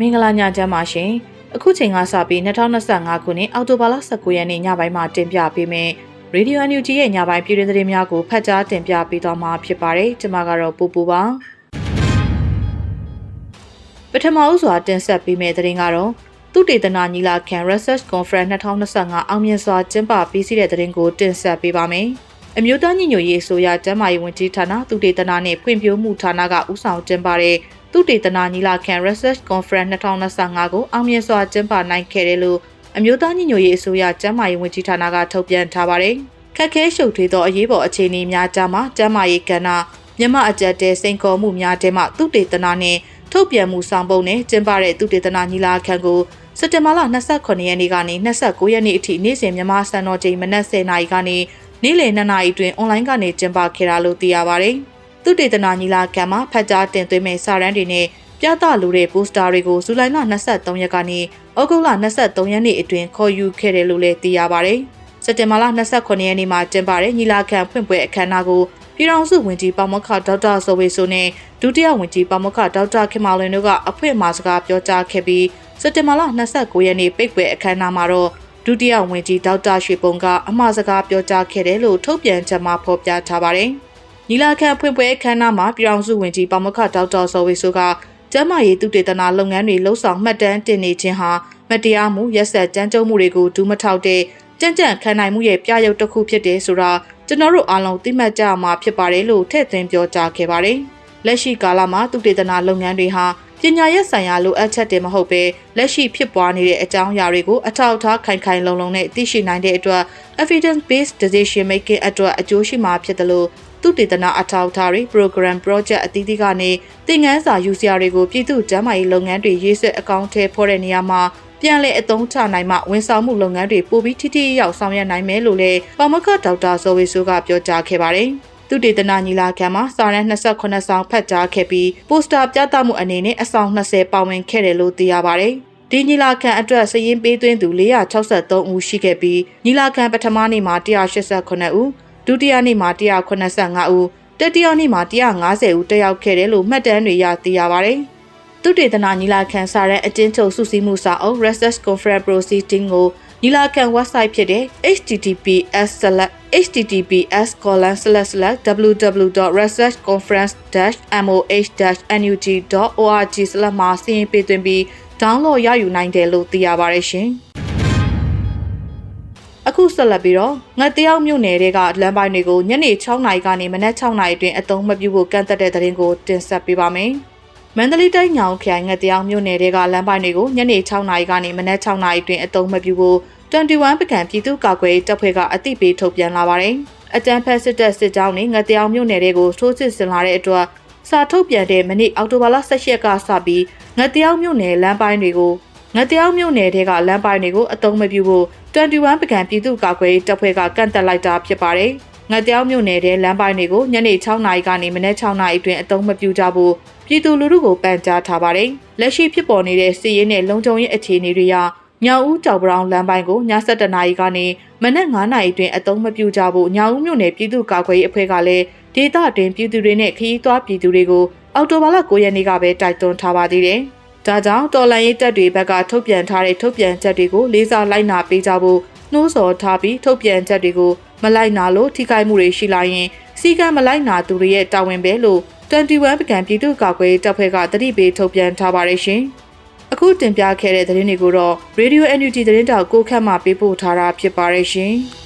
မင်္ဂလာညချမ်းပါရှင်အခုချိန်ကစပြီး2025ခုနှစ်အောက်တိုဘာလ19ရက်နေ့ညပိုင်းမှာတင်ပြပေးမယ်ရေဒီယိုအန်ယူဂျီရဲ့ညပိုင်းပြည်တွင်သတင်းများကိုဖတ်ကြားတင်ပြပေးသွားမှာဖြစ်ပါတယ်ကျွန်မကတော့ပူပူပါပထမဦးစွာတင်ဆက်ပေးမယ့်သတင်းကတော့သူတေသနာညီလာခံ Research Conference 2025အောင်မြင်စွာကျင်းပပြီးစီးတဲ့သတင်းကိုတင်ဆက်ပေးပါမယ်အမျိုးသားညီညွတ်ရေးအစိုးရကျန်းမာရေးဝန်ကြီးဌာနသူတေသနာနှင့်ဖွံ့ဖြိုးမှုဌာနကဦးဆောင်ကျင်းပတဲ့ သူတေသနာညီလာခံ Research Conference 2025ကိုအောင်မြင်စွာကျင်းပနိုင်ခဲ့တယ်လို့အမျိုးသားညီညွတ်ရေးအစိုးရကျန်းမာရေးဝန်ကြီးဌာနကထုတ်ပြန်ထားပါတယ်။ခက်ခဲရှုပ်ထွေးသောအရေးပေါ်အခြေအနေများကြားမှာကျန်းမာရေးကဏ္ဍမြမအကြက်တဲစိန်ခေါ်မှုများတဲမှသူတေသနာနှင့်ထုတ်ပြန်မှုဆောင်ပုံနဲ့ကျင်းပတဲ့သူတေသနာညီလာခံကိုစက်တင်ဘာလ28ရက်နေ့ကနေ29ရက်နေ့အထိနေ့စဉ်မြန်မာစံတော်ချိန်မနက်10:00နာရီကနေနေ့လယ်2နာရီတွင်အွန်လိုင်းကနေကျင်းပခဲ့တာလို့သိရပါတယ်။ သူတေသနာညီလာခံမှာဖတ်ကြားတင်သွင်းမဲ့စာရန်တွေနဲ့ပြသလိုတဲ့ပိုစတာတွေကိုဇူလိုင်လ23ရက်ကနေဩဂုတ်လ23ရက်နေ့အတွင်းခေါ်ယူခဲ့တယ်လို့လည်းသိရပါတယ်။စက်တင်ဘာလ28ရက်နေ့မှာကျင်းပတဲ့ညီလာခံဖွင့်ပွဲအခမ်းအနားကိုပြည်ထောင်စုဝန်ကြီးပါမခဒေါက်တာဆိုဝေဆိုနဲ့ဒုတိယဝန်ကြီးပါမခဒေါက်တာခင်မာလွင်တို့ကအဖွင့်မှာစကားပြောကြားခဲ့ပြီးစက်တင်ဘာလ29ရက်နေ့ပိတ်ပွဲအခမ်းအနားမှာတော့ဒုတိယဝန်ကြီးဒေါက်တာရွှေပုံကအမှားစကားပြောကြားခဲ့တယ်လို့ထုတ်ပြန်ချက်မှာဖော်ပြထားပါတယ်။ ညီလာခံဖွင့်ပွဲအခမ်းအနားမှာပြည်ထောင်စုဝန်ကြီးပါမခဒေါက်တာဆိုဝေဆိုကကျန်းမာရေးသုတေသနလုပ်ငန်းတွေလှုပ်ဆောင်မှတ်တမ်းတင်နေခြင်းဟာမတရားမှုရက်ဆက်ကြမ်းကြုတ်မှုတွေကိုဒူးမထောက်တဲ့ကြံ့ကြံ့ခံနိုင်မှုရဲ့ပြရုပ်တစ်ခုဖြစ်တယ်ဆိုတာကျွန်တော်တို့အားလုံးသိမှတ်ကြရမှာဖြစ်ပါတယ်လို့ထည့်သွင်းပြောကြားခဲ့ပါတယ်။လက်ရှိကာလမှာသုတေသနလုပ်ငန်းတွေဟာပညာရေးဆိုင်ရာလိုအပ်ချက်တွေမဟုတ်ဘဲလက်ရှိဖြစ်ပွားနေတဲ့အကြောင်းအရာတွေကိုအထောက်အထားခိုင်ခိုင်လုံလုံနဲ့သိရှိနိုင်တဲ့အတွက် evidence based decision making အတွက်အကျိုးရှိမှာဖြစ်တယ်လို့ သူတေသနာအထောက်အထားတွေ program project အသီးသီးကနေသင်ခန်းစာယူစရာတွေကိုပြည်သူ့ကျန်းမာရေးလုပ်ငန်းတွေရေးဆွဲအကောင့်ထဲဖော်တဲ့နေရာမှာပြန်လည်အသုံးချနိုင်မှဝန်ဆောင်မှုလုပ်ငန်းတွေပိုပြီးထိထိရောက်ဆောင်ရွက်နိုင်မယ်လို့လည်းပါမခဒေါက်တာဇော်ဝေဆိုးကပြောကြားခဲ့ပါတယ်။သူတေသနာညီလာခံမှာစာရန်28ဆောင်ဖတ်ကြားခဲ့ပြီးပိုစတာပြသမှုအနေနဲ့အဆောင်20ပါဝင်ခဲ့တယ်လို့သိရပါတယ်။ဒီညီလာခံအတွက်စရင်ပေးသွင်းသူ463ဦးရှိခဲ့ပြီးညီလာခံပထမနေ့မှာ189ဦး ဒုတိယနေ့မှာ185ဦးတတိယနေ့မှာ150ဦးတက်ရောက်ခဲ့တယ်လို့မှတ်တမ်းတွေရသိရပါတယ်။သူတေသနာညီလာခံစာရဲအကျဉ်းချုပ်စုစည်းမှုစာအုပ် Research Conference Proceeding ကိုညီလာခံ website ဖြစ်တဲ့ https://www.researchconference-moh-nug.org/ မှာစာရင်းပေးသွင်းပြီး download ရယူနိုင်တယ်လို့သိရပါတယ်ရှင်။ အခုဆက်လက်ပြီးတော့ငတ်တယောက်မြို့နယ်တွေကလမ်းပိုင်းတွေကိုညနေ6နာရီကနေမနက်6နာရီအတွင်းအသုံးမပြုဖို့ကန့်သက်တဲ့သတင်းကိုတင်ဆက်ပေးပါမယ်။မန္တလေးတိုင်းညောင်ခရိုင်ငတ်တယောက်မြို့နယ်တွေကလမ်းပိုင်းတွေကိုညနေ6နာရီကနေမနက်6နာရီအတွင်းအသုံးမပြုဖို့21ပကံပြည်သူ့ကာကွယ်တပ်ဖွဲ့ကအသိပေးထုတ်ပြန်လာပါတယ်။အတန်းဖက်စစ်တပ်စစ်ကြောင်းနဲ့ငတ်တယောက်မြို့နယ်တွေကိုထိုးစစ်ဆင်လာတဲ့အတွက်စာထုတ်ပြန်တဲ့မနေ့အောက်တိုဘာလ16ရက်ကစပြီးငတ်တယောက်မြို့နယ်လမ်းပိုင်းတွေကိုငတ်တယောက်မြို့နယ်တွေကလမ်းပိုင်းတွေကိုအသုံးမပြုဖို့ 21ပကံပြည်သူ့ကာကွယ်တပ်ဖွဲ့ကကန့်သက်လိုက်တာဖြစ်ပါတယ်။ငတ်တယောက်မြို့နယ်တဲ့လမ်းပိုင်းတွေကိုညနေ6နာရီကနေမနက်6နာရီအတွင်းအသုံးမပြုကြဖို့ပြည်သူလူထုကိုပန်ကြားထားပါတယ်။လက်ရှိဖြစ်ပေါ်နေတဲ့စီးရဲနဲ့လုံခြုံရေးအခြေအနေတွေရညောင်ဦးကြောက်ပရောင်လမ်းပိုင်းကိုည7:00နာရီကနေမနက်9:00နာရီအတွင်းအသုံးမပြုကြဖို့ညောင်ဦးမြို့နယ်ပြည်သူ့ကာကွယ်ရေးအဖွဲ့ကလည်းဒေသတွင်ပြည်သူတွေနဲ့ခရီးသွားပြည်သူတွေကိုအော်တိုဘာလ9ရက်နေ့ကပဲတိုက်တွန်းထားပါသေးတယ်။ ဒါကြောင့်တော်လိုင်းရေးတပ်တွေဘက်ကထုတ်ပြန်ထားတဲ့ထုတ်ပြန်ချက်တွေကိုလေးစားလိုက်နာပေးကြဖို့နှိုးဆော်ထားပြီးထုတ်ပြန်ချက်တွေကိုမလိုက်နာလို့ထိခိုက်မှုတွေရှိလာရင်စီကံမလိုက်နာသူတွေရဲ့တာဝန်ပဲလို့21ပကံပြည်သူ့ကာကွယ်တပ်ဖွဲ့ကတတိပေးထုတ်ပြန်ထားပါတယ်ရှင်။အခုတင်ပြခဲ့တဲ့သတင်းတွေကိုတော့ Radio NUG သတင်းတောက်ကိုခန့်မှပေးပို့ထားတာဖြစ်ပါတယ်ရှင်။